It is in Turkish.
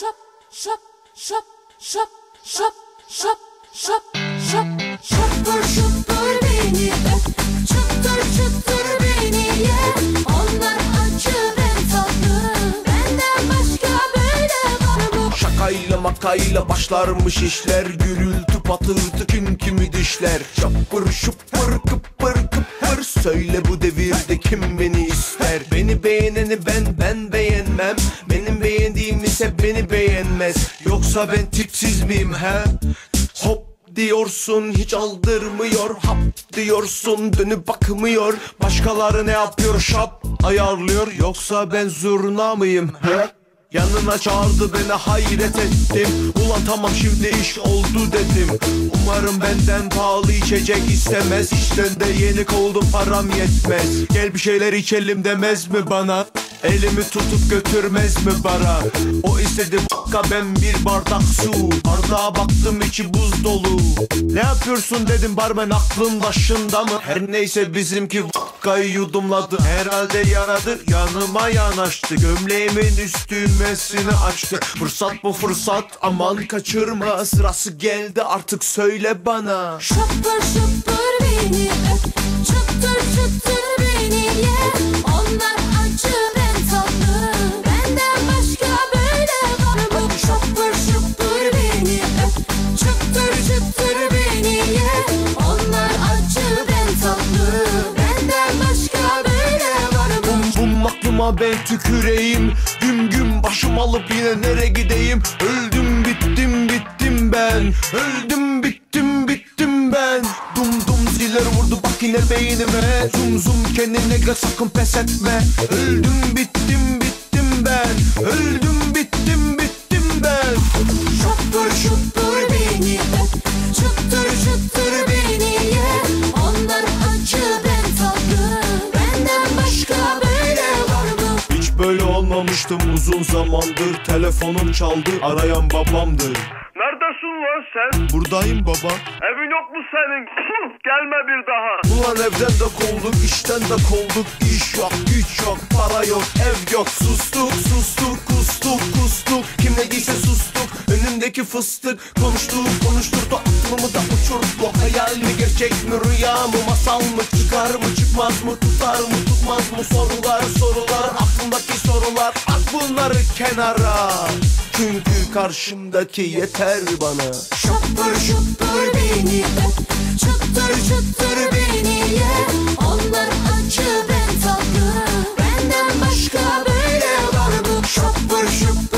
şap şap şap şap şap şap şap şapır şupur beni öp çıtır çıtır beni ye. Onlar acı ben tatlı. Benden başka böyle var mı? Şakayla makayla başlarmış işler. Gürültü patırtı kim kimi dişler. Şapır şupır kıpır kıpır. Söyle bu devirde kim beni ister? Beni beğeneni ben ben beğenmem. Benim ise beni beğenmez. Yoksa ben tipsiz miyim he? Hop diyorsun hiç aldırmıyor. Hap diyorsun dönüp bakmıyor. Başkaları ne yapıyor? Şap ayarlıyor. Yoksa ben zurna mıyım he? Yanına çağırdı beni hayret ettim. Ulan tamam şimdi iş oldu dedim. Umarım benden pahalı içecek istemez. İşten de yeni koldum param yetmez. Gel bir şeyler içelim demez mi bana Elimi tutup götürmez mi bara? O istedi bakka ben bir bardak su. Bardağa baktım içi buz dolu. Ne yapıyorsun dedim barmen aklın başında mı? Her neyse bizimki vakkayı yudumladı. Herhalde yaradı yanıma yanaştı. Gömleğimin üstü mesini açtı. Fırsat bu fırsat aman kaçırma. Sırası geldi artık söyle bana. Şapır şupur beni öp. Çıtır çıtır beni ye. Onlar bum aklıma ben tüküreyim. Güm güm başım alıp yine nere gideyim? Öldüm bittim bittim ben. Öldüm bittim bittim ben. Dum dum ziller vurdu bak yine beynime. Zum zum kendine gel sakın pes etme. Öldüm bittim bittim ben. Öldüm bittim bittim ben. Şapır şupur olmamıştım uzun zamandır Telefonum çaldı arayan babamdır Neredesin lan sen? Buradayım baba Evin yok mu senin? Gelme bir daha. Ulan evden de kovulduk, işten de kovulduk İş yok, güç yok, para yok, ev yok Sustuk, sustuk, kustuk, kustuk Kim ne giyse sustuk, içindeki fıstık Konuştu konuşturdu aklımı da uçurdu. Hayal mi gerçek mi rüya mı masal mı Çıkar mı çıkmaz mı tutar mı tutmaz mı? Sorular sorular aklımdaki sorular. At bunları kenara. Çünkü karşımdaki yeter bana. Şıptır şıptır beni Çıttır çıttır beni ye. Onlar acı ben tatlı. Benden başka böyle var mı? Şıptır şıptır